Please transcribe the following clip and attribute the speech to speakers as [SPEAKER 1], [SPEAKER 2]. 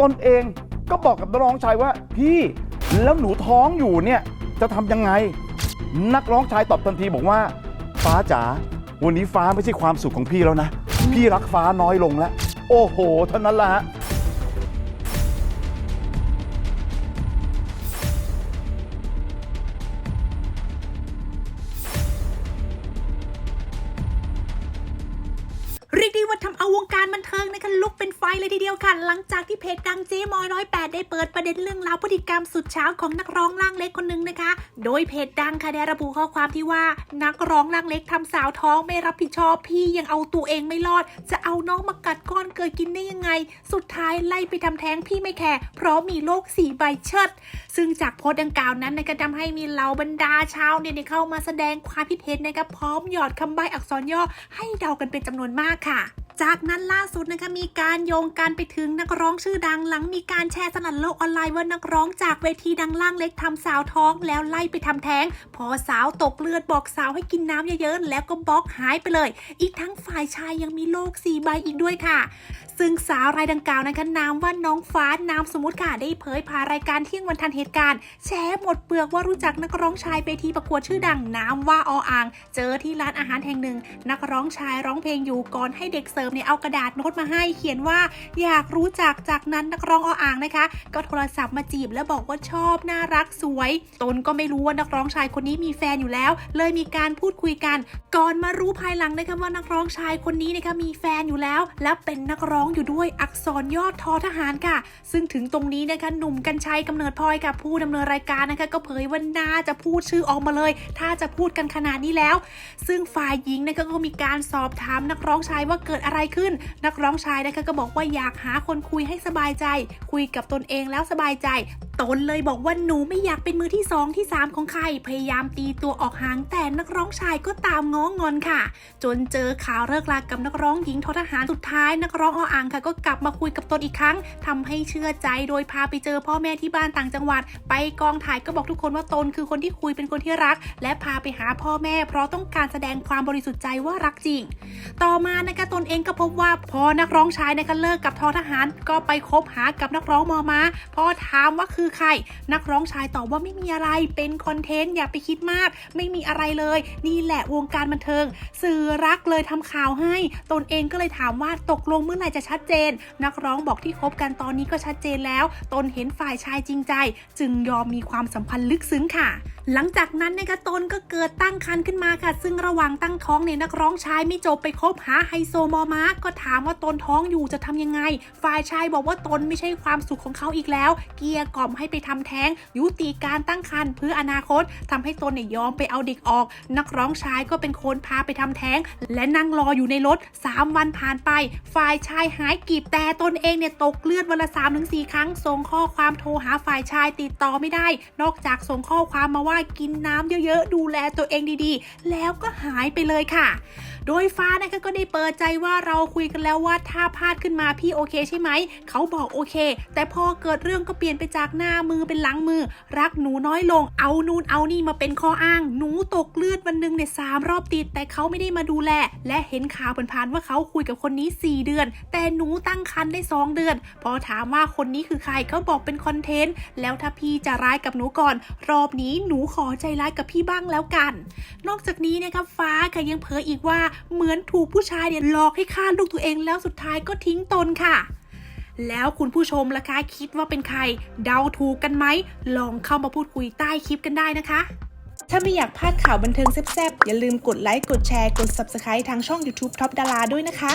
[SPEAKER 1] ตนเองก็บอกกับนักร้องชายว่า พี่แล้วหนูท้องอยู่เนี่ยจะทำยังไง นักร้องชายตอบทันทีบอกว่า ฟ้าจ๋าวันนี้ฟ้าไม่ใช่ความสุขของพี่แล้วนะ พี่รักฟ้าน้อยลงแล้ว โอ้โห เท่านั้นละฮะ
[SPEAKER 2] เรียกได้ว่าทำเอาวงการบันเทิงนะคะลุกเป็นไฟเลยทีเดียวค่ะ หลังจากที่เพจดังเจ๊มอยร้อยแปดได้เปิดประเด็นเรื่องราวพฤติกรรมสุดเช้าของนักร้องร่างเล็กคนหนึ่งนะคะ โดยเพจดังค่ะได้ระบุข้อความที่ว่านักร้องร่างเล็กทำสาวท้องไม่รับผิดชอบพี่ยังเอาตัวเองไม่รอด จะเอาน้องมากัดก้อนเกิดกินได้ยังไง สุดท้ายไล่ไปทำแท้งพี่ไม่แคร์เพราะมีโรคสี่ใบเชิด ซึ่งจากโพสต์ดังกล่าวนั้นนะคะทำให้มีเหล่าบรรดาชาวเนี่ยเข้ามาแสดงความคิดเห็นนะคะพร้อมหยอดคำใบอักษรย่อให้เดากันเป็นจำนวนมากค่ะ จากนั้นล่าสุดนะคะมีการโยงการไปถึงนักร้องชื่อดังหลังมีการแชร์สนั่นโลกออนไลน์ว่านักร้องจากเวทีดังล่างเล็กทำสาวท้องแล้วไล่ไปทำแท้ง พอสาวตกเลือดบอกสาวให้กินน้ำเยอะๆแล้วก็บล็อกหายไปเลย อีกทั้งฝ่ายชายยังมีโรคสีใบอีกด้วยค่ะ ซึ่งสาวรายดังกล่าวนะคะนามว่าน้องฟ้านามสมมติค่ะได้เผยผ่ารายการเที่ยงวันทันเหตุการณ์แชร์หมดเปลือกว่ารู้จักนักร้องชายเวทีประกวดชื่อดังนามว่าออ่าง เจอที่ร้านอาหารแห่งหนึ่ง นักร้องชายร้องเพลงอยู่ก่อนให้เด็กเสิร์ฟเนี่ยเอากระดาษโน้ตมาให้เขียนว่าอยากรู้จักจากนั้นนักร้องออ่างนะคะ ก็โทรศัพท์มาจีบแล้วบอกว่าชอบน่ารักสวย ตนก็ไม่รู้ว่านักร้องชายคนนี้มีแฟนอยู่แล้ว เลยมีการพูดคุยกัน ก่อนมารู้ภายหลังนะคะว่านักร้องชายคนนี้นะคะมีแฟนอยู่แล้ว และเป็นนักร้องอยู่ด้วยอักษรยอดทอทหารค่ะ ซึ่งถึงตรงนี้นะคะหนุ่มกัญชัยกำเนิดพลอยกับผู้ดำเนินรายการนะคะ ก็เผยว่าน่าจะพูดชื่อออกมาเลย ถ้าจะพูดกันขนาดนี้แล้ว ซึ่งฝ่ายหญิงนะคะก็มีการสอบถามนักร้องชายว่าเกิดอะไรขึ้น นักร้องชายนะคะก็บอกว่าอยากหาคนคุยให้สบายใจ คุยกับตนเองแล้วสบายใจ ตนเลยบอกว่าหนูไม่อยากเป็นมือที่สองที่สามของใคร พยายามตีตัวออกห่างแต่นักร้องชายก็ตามง้องอนค่ะ จนเจอข่าวเลิกลากับนักร้องหญิงทอทหารสุดท้ายนักร้องออ่างค่ะ ก็กลับมาคุยกับตนอีกครั้งทำให้เชื่อใจโดยพาไปเจอพ่อแม่ที่บ้านต่างจังหวัด ไปกองถ่ายก็บอกทุกคนว่าตนคือคนที่คุยเป็นคนที่รัก และพาไปหาพ่อแม่ เพราะต้องการแสดงความบริสุทธิ์ใจว่ารักจริง ต่อมานะคะตนเองก็พบว่าพอนักร้องชายนะคะเลิกกับทอทหาร ก็ไปคบหากับนักร้องมอมาพอถามว่าคือใคร นักร้องชายตอบว่าไม่มีอะไรเป็นคอนเทนต์อย่าไปคิดมาก ไม่มีอะไรเลย นี่แหละวงการบันเทิง สื่อรักเลยทำข่าวให้ ตนเองก็เลยถามว่าตกลงเมื่อไหร่จะชัดเจน นักร้องบอกที่คบกันตอนนี้ก็ชัดเจนแล้ว ตนเห็นฝ่ายชายจริงใจ จึงยอมมีความสัมพันธ์ลึกซึ้งค่ะ หลังจากนั้นนะคะตนก็เกิดตั้งครรภ์ขึ้นมาค่ะ ซึ่งระหว่างตั้งท้องเนี่ยนักร้องชายไม่จบไปคบหาไฮโซมอมาก็ถามว่าตนท้องอยู่จะทำยังไง ฝ่ายชายบอกว่าตนไม่ใช่ความสุขของเขาอีกแล้ว เกียร์กล่อมให้ไปทำแท้ง ยุติการตั้งครรภ์เพื่ออนาคตทำให้ตนเนี่ยยอมไปเอาเด็กออก นักร้องชายก็เป็นคนพาไปทำแท้ง และนั่งรออยู่ในรถ 3 วันผ่านไป ฝ่ายชายหายกีบแต่ตนเองเนี่ยตกเลือดวันละ3-4ถึงครั้งส่งข้อความโทรหาฝ่ายชายติดต่อไม่ได้ นอกจากส่งข้อความมาว่ากินน้ำเยอะๆ ดูแลตัวเองดีๆ แล้วก็หายไปเลยค่ะ โดยฟ้านะคะก็ได้เปิดใจว่าเราคุยกันแล้วว่าถ้าพลาดขึ้นมาพี่โอเคใช่ไหม เขาบอกโอเค แต่พอเกิดเรื่องก็เปลี่ยนไปจากหน้ามือเป็นหลังมือ รักหนูน้อยลง เอานูนเอานี่มาเป็นข้ออ้าง หนูตกเลือดวันหนึ่งเนี่ยสามรอบติด แต่เขาไม่ได้มาดูแล และเห็นข่าวผ่านๆว่าเขาคุยกับคนนี้ 4 เดือน แต่หนูตั้งครรภ์ได้ 2 เดือน พอถามว่าคนนี้คือใครเขาบอกเป็นคอนเทนต์ แล้วถ้าพี่จะร้ายกับหนูก่อน รอบนี้หนูขอใจร้ายกับพี่บ้างแล้วกัน นอกจากนี้นะครับฟ้าค่ะยังเผยอีกว่าเหมือนถูกผู้ชายเนี่ยหลอกให้ฆ่าลูกตัวเองแล้วสุดท้ายก็ทิ้งตนค่ะแล้วคุณผู้ชมล่ะคะคิดว่าเป็นใคร เดาถูกกันไหม ลองเข้ามาพูดคุยใต้คลิปกันได้นะคะ
[SPEAKER 3] ถ้าไม่อยากพลาดข่าวบันเทิงแซ่บๆ อย่าลืมกดไลค์ กดแชร์ กด Subscribe ทางช่อง YouTube Top ดาราด้วยนะคะ